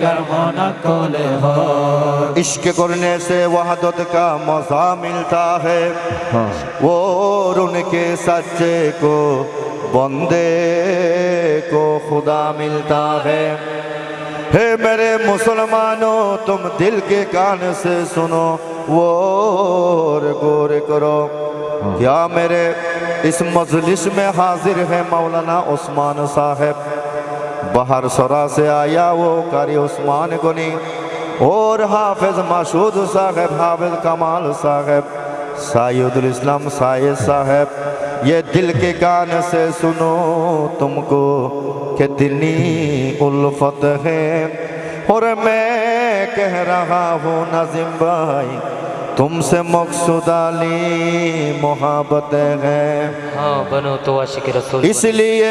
گر ہونا کھولے ہو۔ عشق کرنے سے وحدت کا مزہ ملتا ہے۔ اور ان کے سچے کو بندے کو خدا ملتا ہے۔ ہے میرے مسلمانوں تم دل کے کان سے سنو۔ اور غور کرو۔ کیا میرے اس مجلس میں حاضر ہے مولانا عثمان صاحب؟ بہر سرا سے آیا وہ کاری عثمان گنی اور حافظ مشہود صاحب حافظ کمال صاحب سید الاسلام سائے صاحب یہ دل کے کان سے سنو تم کو کہ دلی الفت ہے۔ اور میں کہہ رہا ہوں نظم بھائی تم سے مقصود علی محبت ہے۔ ہاں بنو تو عاشق رسول۔ اس لیے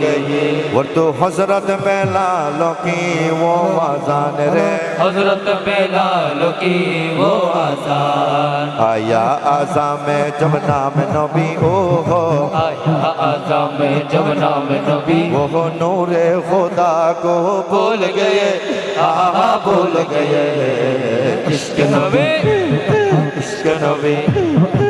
بھول گئے وہ تو حضرت بلالوں کی وہ آزان رے۔ حضرت بلال کی وہ آزان۔ آیا آزان میں جب نام نبی او ہو۔ آیا آزان میں جب نام نبی وہ نور خدا کو بھول گئے۔ آہا بھول گئے۔ عشق نبی عشق نبی۔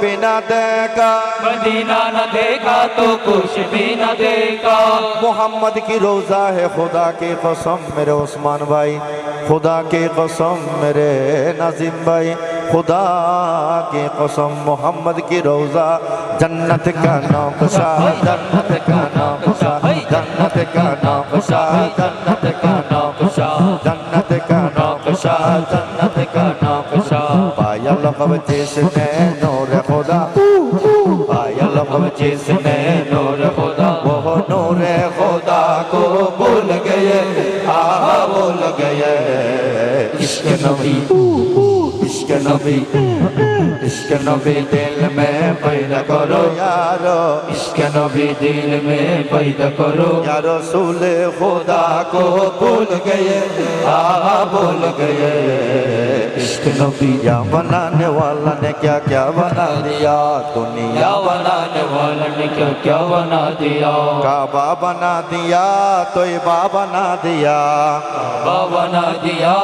بھی نہ دیکھا مدینہ نہ دیکھا تو کچھ بھی نہ دیکھا محمد کی روزہ ہے خدا کی قسم میرے عثمان بھائی خدا کی قسم میرے نظیم بھائی خدا کی قسم محمد کی روزہ جنت کا نقشہ جنت کا نقشہ جنت کا نقشہ جنت کا لقب جس نے نور خدا آیا لقب جس نے نور خدا وہ نور خدا کو بول گئے آہا بول گئے عشق نبی عشق نبی۔ عشق نبی دل میں پیدا کرو. یارو. عشق نبی دل میں پیدا کرو. یا رسول خدا کو بھول گئے. آہا بھول گئے. عشق نبی یا بنانے والا نے کیا کیا بنا دیا؟ دنیا یا بنانے والا نے کیا کیا بنا دیا؟ کعبہ بنا دیا طیبہ بنا دیا. با بنا دیا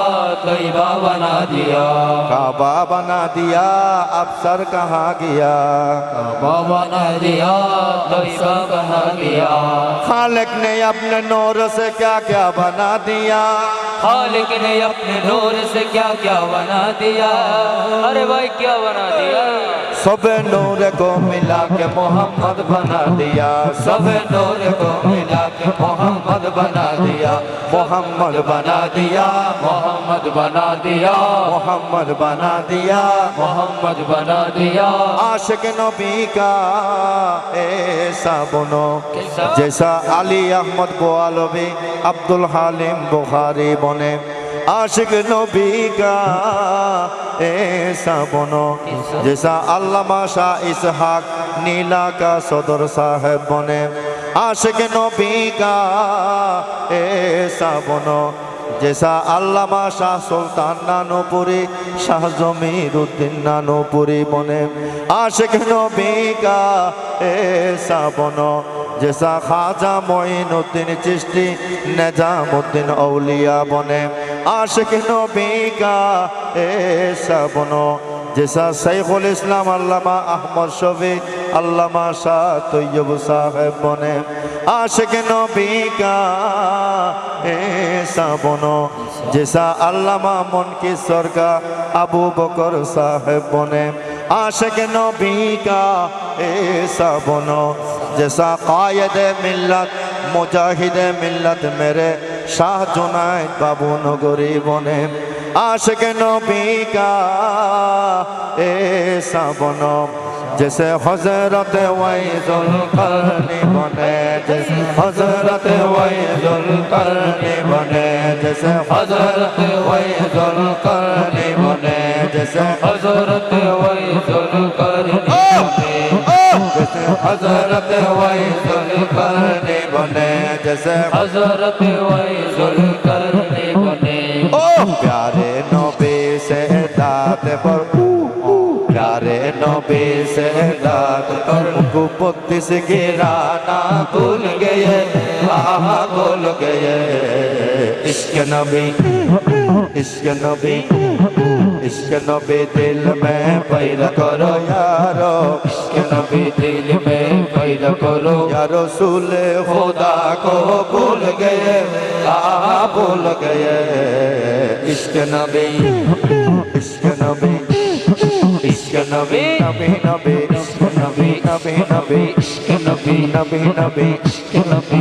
طیبہ بنا دیا. کعبہ بنا دیا افسر کہاں گیا؟ با بنا دیا طیبہ بنا دیا خالق نے اپنے نور سے کیا کیا بنا دیا؟ ہاں، خالق نے اپنے نور سے کیا کیا بنا دیا؟ ارے بھائی، کیا بنا دیا؟ سب نور کو ملا کے محمد بنا دیا۔ سب نور کو ملا کے محمد بنا دیا۔ محمد بنا دیا، محمد بنا دیا۔ محمد بنا دیا، محمد بنا دیا۔ عاشق نبی کا ایسا بنو جیسا علی احمد بوالوی عبد الحالم بخاری بنو মনে আশিক নবিকা এসা বন জেসা আল্লামা শাহ ইসহাক নীলাকা সদর সাহেব বনে, আশিক নবিকা এসা বন জেসা আল্লামা শাহ সুলতান নানুপুরি, শাহ জমির উদ্দিন নানুপুরি বনে, আশিক নবিকা এসা বন জেসা খাজা মঈনুদ্দিন চিষ্টি নেজামুদ্দিন আউলিয়া বনে। আশিক নবিকা এ সাবনো। জেসা সাইফুল ইসলাম আল্লামা আহমদ শফি, আল্লামা শাহ তৈয়ব সাহেব বনে। আশিক নবিকা এ সাবনো। জেসা আল্লামা মনকি সরকা আবু বকর সাহেব বনে। আশিক নবিকা এ সাবনো। جیسا قائد ملت، مجاہد ملت، میرے شاہ جنائد بابون غریبوں نے عاشق نبی کا ایسا بنو جیسے حضرت وعید القرنی بنے، جیسے حضرت وعید القرنی بنے، جیسے حضرت وعید القرنی بنے، جیسے حضرت وعید القرنی بنے۔ حضرت وائی ذل کرنے بنے جیسے حضرت وائی ذل کرنے بنے۔ پیارے نو سے داد پر۔ پیارے نو سے داد پر۔ کو بتیس گرانا بھول گئے آہا بھول گئے۔ عشق نبی عشق نبی عشق نبی دل میں پیدا کرو یارو۔ نبی دل میں پیل کرو یا رسول خدا کو بھول گئے آ بھول گئے عشق نبی عشق نبی নবী নবী নবী নবী নবী নবী নবী নবী নবী নবী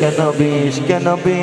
কেন বিষ কেন বিষ?